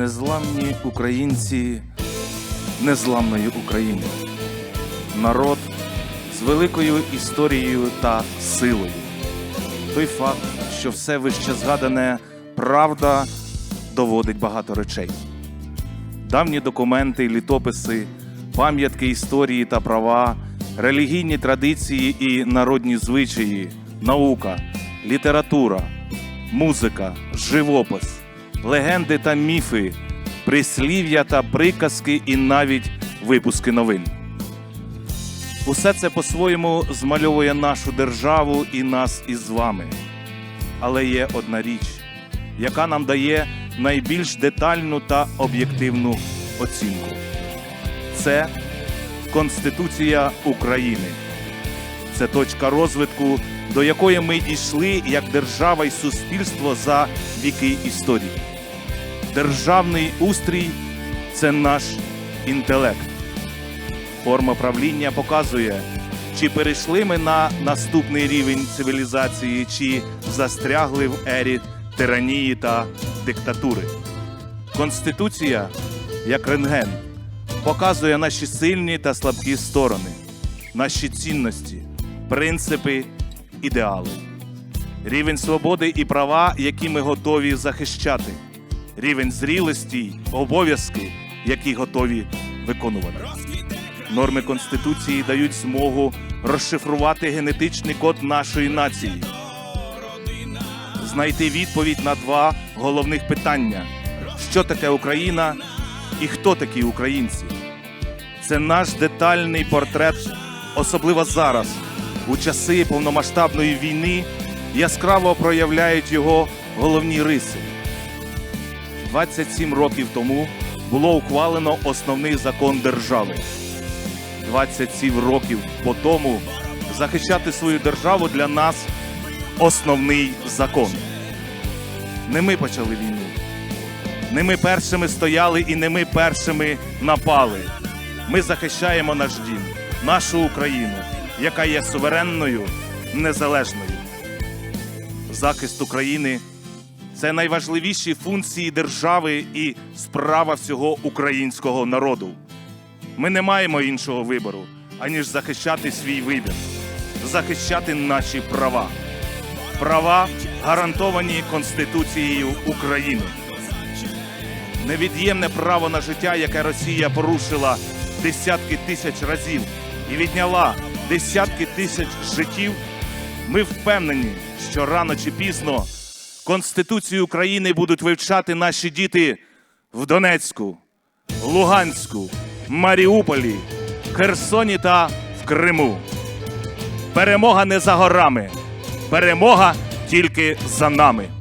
незламні українці незламної України. Народ з великою історією та силою. Той факт, що все вище згадане правда доводить багато речей. Давні документи, літописи, пам'ятки історії та права, релігійні традиції і народні звичаї, наука, література, музика, живопис, легенди та міфи, прислів'я та приказки і навіть випуски новин. Усе це по-своєму змальовує нашу державу і нас із вами. Але є одна річ, яка нам дає найбільш детальну та об'єктивну оцінку. Це Конституція України. Це точка розвитку, до якої ми дійшли як держава і суспільство за віки історії. Державний устрій це наш інтелект. Форма правління показує, чи перейшли ми на наступний рівень цивілізації, чи застрягли в ері тиранії та диктатури. Конституція, як рентген, показує наші сильні та слабкі сторони, наші цінності, принципи, ідеали, рівень свободи і права, які ми готові захищати, рівень зрілості, й обов'язки, які готові виконувати. Норми Конституції дають змогу розшифрувати генетичний код нашої нації, знайти відповідь на два головних питання: що таке Україна і хто такі українці. Це наш детальний портрет, особливо зараз, у часи повномасштабної війни, яскраво проявляють його головні риси. 27 років тому було ухвалено основний закон держави. 27 років по тому захищати свою державу для нас основний закон. Не ми почали війну. Не ми першими стояли і не ми першими напали. Ми захищаємо наш дім, нашу Україну, яка є суверенною, незалежною. Захист України це найважливіші функції держави і справа всього українського народу. Ми не маємо іншого вибору, аніж захищати свій вибір, захищати наші права. Права гарантовані Конституцією України. Невід'ємне право на життя, яке Росія порушила десятки тисяч разів і відняла десятки тисяч життів. Ми впевнені, що рано чи пізно Конституцію України будуть вивчати наші діти в Донецьку, Луганську, Маріуполі, Херсоні та в Криму. Перемога не за горами, перемога тільки за нами.